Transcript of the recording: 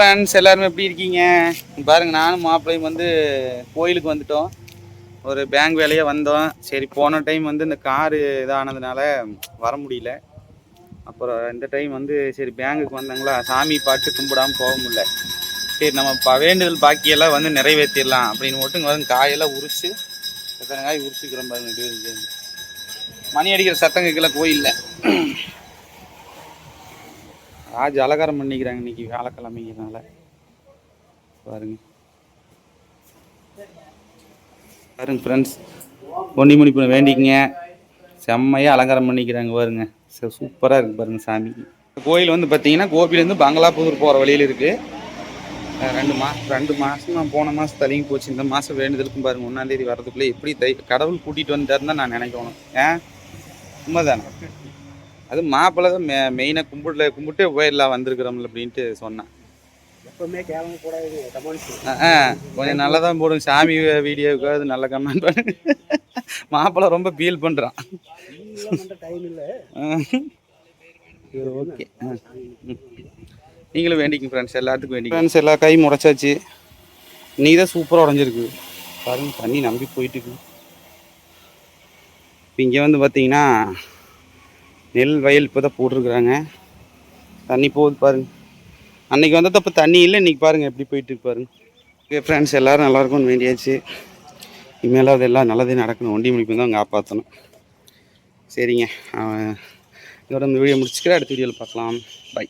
Friends எல்லாருமே எப்படி இருக்கீங்க? பாருங்கள் நானும் மாப்பிள்ளையும் வந்து கோயிலுக்கு வந்துட்டோம். ஒரு பேங்க் வேலையே வந்தோம். சரி போன டைம் வந்து இந்த காரு இதானதுனால வர முடியல. அப்புறம் இந்த டைம் வந்து சரி பேங்குக்கு வந்தாங்களா சாமி பாட்டு கும்பிடாமல் போக முடியல. சரி நம்ம ப வேண்டுதல் பாக்கியெல்லாம் வந்து நிறைவேற்றிடலாம் அப்படின்னு மட்டும் வந்து காயெல்லாம் உரிச்சு எத்தனை காய் உரிச்சுக்கிறோம் பாருங்க மணி அடிக்கிற சத்தம் கேட்கல கோயிலில். ராஜ் அலங்காரம் பண்ணிக்கிறாங்க இன்னைக்கு வியாழக்கிழமைங்கிறனால பாருங்க. பாருங்க ஃப்ரெண்ட்ஸ் பொன்னி முடிப்பு வேண்டிக்கங்க. செம்மையாக அலங்காரம் பண்ணிக்கிறாங்க பாருங்க. சூப்பராக இருக்குது பாருங்கள் சாமி. கோயில் வந்து பார்த்தீங்கன்னா கோபிலேருந்து பங்களாபுதூர் போகிற வழியில் இருக்குது ரெண்டு மாதம் ரெண்டு மாதம் நான் போன மாதம் தள்ளிங்க போச்சு. இந்த மாதம் வேண்டுதலுக்கும் பாருங்கள் ஒன்றாந்தேதி வரதுக்குள்ளே எப்படி தை கடவுள் கூட்டிகிட்டு வந்துட்டாருன்னு தான் நான் நினைக்கணும். ஏன்? உண்மைதானே. அது மாப்பிள்ளை தான் மெ மெயினாக கும்பிடல கும்பிட்டு போயிடலாம் வந்திருக்கிறோம்ல அப்படின்ட்டு சொன்னேன். எப்பவுமே கேவலம் கூடாது கமெண்ட்ஸ் ஆ, கொஞ்சம் நல்லா தான் போடும். சாமி வீடியோவுக்கு அது நல்ல கமெண்ட் பண்ணு. மாப்பிள்ளை ரொம்ப ஃபீல் பண்ணுறான் டைம் இல்லை. ஓகே. நீங்களும் வேண்டிங்க ஃப்ரெண்ட்ஸ் எல்லாத்துக்கும் வேண்டிங்க ஃப்ரெண்ட்ஸ் எல்லா கையும் முடைச்சாச்சு நீ தான் சூப்பராக உடஞ்சிருக்கு. பாருங்க தண்ணி நம்பி போயிட்டு இருக்கு இப்போ இங்கே வந்து பார்த்தீங்கன்னா நெல் வயல் இப்போ தான் போட்டிருக்குறாங்க. தண்ணி போகுது பாருங்க. அன்றைக்கி வந்தது அப்போ தண்ணி இல்லை இன்னைக்கு பாருங்கள் எப்படி போயிட்டுருக்கு பாருங்கள் ஓகே ஃப்ரெண்ட்ஸ் எல்லோரும் நல்லாயிருக்கும்னு வேண்டியாச்சு. இனிமேலாவது எல்லாம் நல்லதே நடக்கணும். ஒண்டி முடிப்பு தான் காப்பாற்றணும் சரிங்க. இதோட இந்த வீடியோ முடிச்சுக்கிறேன். அடுத்த வீடியோவில் பார்க்கலாம். பை